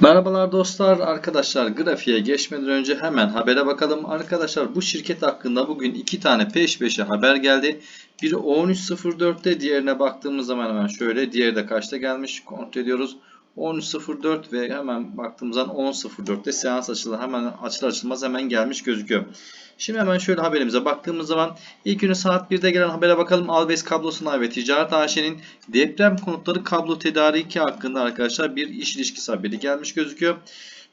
Merhabalar dostlar, arkadaşlar grafiğe geçmeden önce hemen habere bakalım. Arkadaşlar bu şirket hakkında bugün iki tane peş peşe haber geldi. Biri 13.04'te diğerine baktığımız zaman hemen şöyle diğeri de kaçta gelmiş kontrol ediyoruz. 13.04 ve hemen baktığımız zaman 10.04'te seans açılır. Hemen açılır açılmaz hemen gelmiş gözüküyor. Şimdi hemen şöyle haberimize baktığımız zaman ilk günü saat 1'de gelen habere bakalım. Albes Kablo Sanayi ve Ticaret AŞ'nin deprem konutları kablo tedariki hakkında arkadaşlar bir iş ilişkisi haberi gelmiş gözüküyor.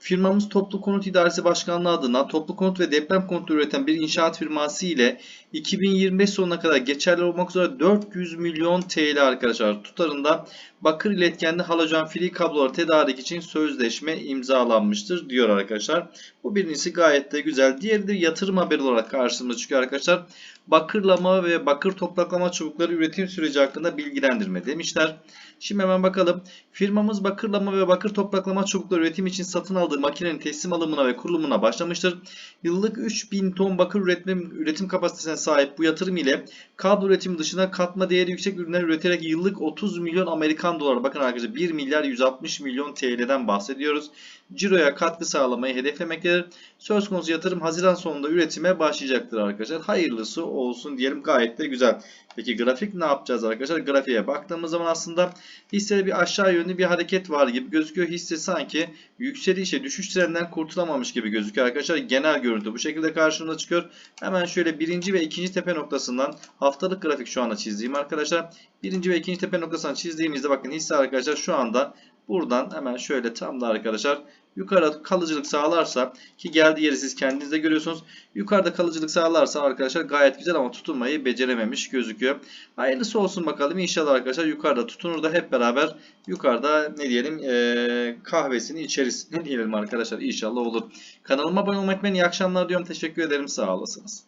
Firmamız Toplu Konut İdaresi Başkanlığı adına toplu konut ve deprem konutu üreten bir inşaat firması ile 2025 sonuna kadar geçerli olmak üzere 400 milyon TL arkadaşlar tutarında bakır iletkenli halojen fili kabloları tedarik için sözleşme imzalanmıştır diyor arkadaşlar. Bu birincisi gayet de güzel. Diğeri de yatırım haberi olarak karşımıza çıkıyor arkadaşlar. Bakırlama ve bakır topraklama çubukları üretim süreci hakkında bilgilendirme demişler. Şimdi hemen bakalım. Firmamız bakırlama ve bakır topraklama çubukları üretim için satın aldığı makinenin teslim alımına ve kurulumuna başlamıştır. Yıllık 3000 ton bakır üretim, üretim kapasitesine sahip bu yatırım ile kablo üretimi dışında katma değeri yüksek ürünler üreterek yıllık 30 milyon Amerikan doları bakın arkadaşlar 1 milyar 160 milyon TL'den bahsediyoruz. Ciroya katkı sağlamayı hedeflemektedir. Söz konusu yatırım Haziran sonunda üretime başlayacaktır arkadaşlar. Hayırlısı olsun diyelim gayet de güzel. Peki grafik ne yapacağız arkadaşlar? Grafiğe baktığımız zaman aslında hissede bir aşağı yönlü bir hareket var gibi gözüküyor. Hisse sanki yükselişe düşüş trenden kurtulamamış gibi gözüküyor arkadaşlar. Genel görüntü bu şekilde karşımıza çıkıyor. Hemen şöyle birinci ve ikinci tepe noktasından haftalık grafik şu anda çizdiğim arkadaşlar. Birinci ve ikinci tepe noktasından çizdiğimizde bakın hisse arkadaşlar şu anda buradan hemen şöyle tam da arkadaşlar yukarı kalıcılık sağlarsa ki geldiği yeri siz kendiniz de görüyorsunuz. Yukarıda kalıcılık sağlarsa arkadaşlar gayet güzel ama tutunmayı becerememiş gözüküyor. Hayırlısı olsun bakalım inşallah arkadaşlar yukarıda tutunur da hep beraber yukarıda ne diyelim ee, kahvesini içeriz. Ne diyelim arkadaşlar inşallah olur. Kanalıma abone olmayı unutmayın. İyi akşamlar diyorum. Teşekkür ederim. Sağ olasınız.